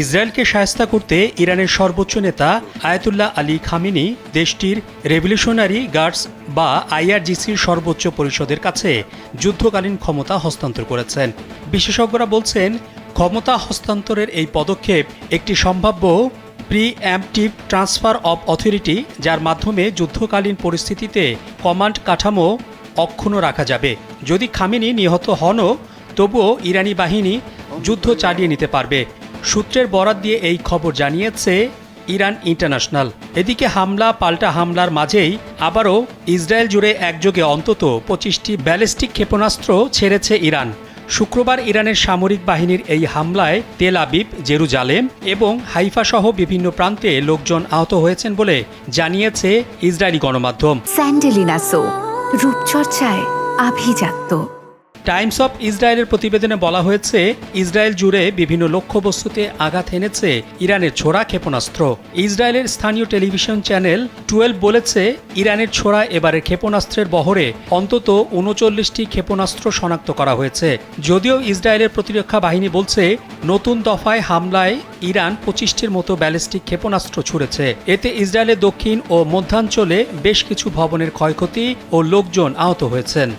ইসরায়েলকে সায়স্তা করতে ইরানের সর্বোচ্চ নেতা আয়াতুল্লাহ আলী খামিনি দেশটির রেভলিউশনারি গার্ডস বা আইআরজিসির সর্বোচ্চ পরিষদের কাছে যুদ্ধকালীন ক্ষমতা হস্তান্তর করেছেন। বিশেষজ্ঞরা বলছেন, ক্ষমতা হস্তান্তরের এই পদক্ষেপ একটি সম্ভাব্য preemptive transfer of authority, যার মাধ্যমে যুদ্ধকালীন পরিস্থিতিতে কমান্ড কাঠামো অক্ষুণ্ণ রাখা যাবে। যদি খামিনি নিহত হনও, তবুও ইরানি বাহিনী যুদ্ধ চালিয়ে নিতে পারবে। সূত্রের বরাত দিয়ে এই খবর জানিয়েছে ইরান ইন্টারন্যাশনাল। এদিকে হামলা, পাল্টা হামলার মাঝেই আবারও ইসরায়েল জুড়ে একযোগে অন্তত পঁচিশটি ব্যালিস্টিক ক্ষেপণাস্ত্র ছেড়েছে ইরান। শুক্রবার ইরানের সামরিক বাহিনীর এই হামলায় তেল আবিব, জেরুজালেম এবং হাইফাসহ বিভিন্ন প্রান্তে লোকজন আহত হয়েছেন বলে জানিয়েছে ইসরায়েলি গণমাধ্যম। স্যান্ডেলিনা সো, রূপচর্চায় আভিজাত্য। টাইমস অফ ইসরায়েলের প্রতিবেদনে বলা হয়েছে, ইসরায়েল জুড়ে বিভিন্ন লক্ষ্যবস্তুতে আঘাত এনেছে ইরানের ছোড়া ক্ষেপণাস্ত্র। ইসরায়েলের স্থানীয় টেলিভিশন চ্যানেল টুয়েলভ বলেছে, ইরানের ছোড়া এবারের ক্ষেপণাস্ত্রের বহরে অন্তত উনচল্লিশটি ক্ষেপণাস্ত্র শনাক্ত করা হয়েছে। যদিও ইসরায়েলের প্রতিরক্ষা বাহিনী বলছে, নতুন দফায় হামলায় ইরান পঁচিশটির মতো ব্যালিস্টিক ক্ষেপণাস্ত্র ছুড়েছে। এতে ইসরায়েলের দক্ষিণ ও মধ্যাঞ্চলে বেশ কিছু ভবনের ক্ষয়ক্ষতি ও লোকজন আহত হয়েছেন।